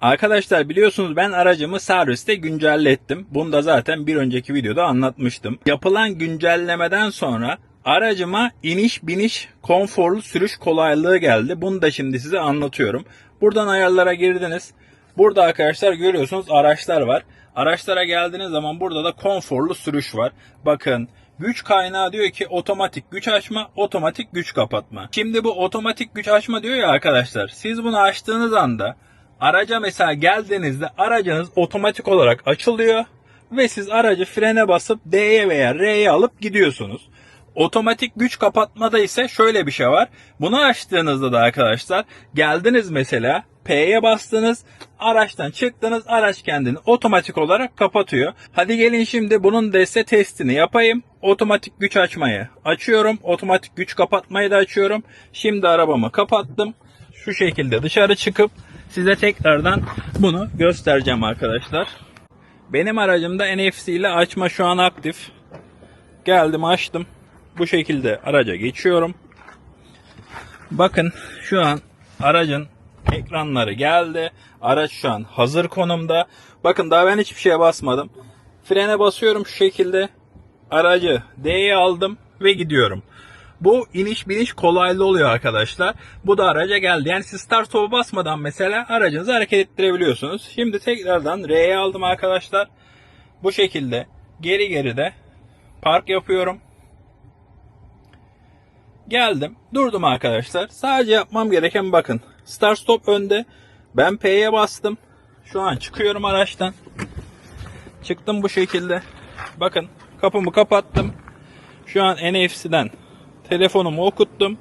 Arkadaşlar biliyorsunuz ben aracımı serviste güncellettim. Bunu da zaten bir önceki videoda anlatmıştım. Yapılan güncellemeden sonra aracıma iniş biniş konforlu sürüş kolaylığı geldi. Bunu da şimdi size anlatıyorum. Buradan ayarlara girdiniz. Burada arkadaşlar görüyorsunuz araçlar var. Araçlara geldiğiniz zaman burada da konforlu sürüş var. Bakın güç kaynağı diyor ki otomatik güç açma, otomatik güç kapatma. Şimdi bu otomatik güç açma diyor ya arkadaşlar. Siz bunu açtığınız anda araca mesela geldiğinizde aracınız otomatik olarak açılıyor ve siz aracı frene basıp D'ye veya R'ye alıp gidiyorsunuz. Otomatik güç kapatmada ise şöyle bir şey var. Bunu açtığınızda da arkadaşlar geldiniz mesela P'ye bastınız, araçtan çıktınız, araç kendini otomatik olarak kapatıyor. Hadi gelin şimdi bunun da size testini yapayım. Otomatik güç açmayı açıyorum, otomatik güç kapatmayı da açıyorum. Şimdi arabamı kapattım. Şu şekilde dışarı çıkıp size tekrardan bunu göstereceğim arkadaşlar. Benim aracımda NFC ile açma şu an aktif. Geldim açtım. Bu şekilde araca geçiyorum. Bakın şu an aracın ekranları geldi. Araç şu an hazır konumda. Bakın daha ben hiçbir şeye basmadım. Frene basıyorum şu şekilde. Aracı D'ye aldım ve gidiyorum. Bu iniş biniş kolaylı oluyor arkadaşlar. Bu da araca geldi. Yani siz start stop'a basmadan mesela aracınızı hareket ettirebiliyorsunuz. Şimdi tekrardan R'ye aldım arkadaşlar. Bu şekilde geri geri de park yapıyorum. Geldim. Durdum arkadaşlar. Sadece yapmam gereken bakın. Start stop önde. Ben P'ye bastım. Şu an çıkıyorum araçtan. Çıktım bu şekilde. Bakın kapımı kapattım. Şu an NFC'den telefonumu okuttum.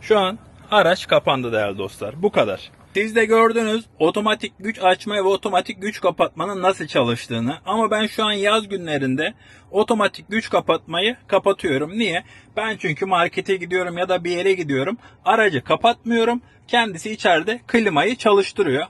Şu an araç kapandı değerli dostlar. Bu kadar. Siz de gördünüz otomatik güç açma ve otomatik güç kapatmanın nasıl çalıştığını. Ama ben şu an yaz günlerinde otomatik güç kapatmayı kapatıyorum. Niye? Ben çünkü markete gidiyorum ya da bir yere gidiyorum. Aracı kapatmıyorum. Kendisi içeride klimayı çalıştırıyor.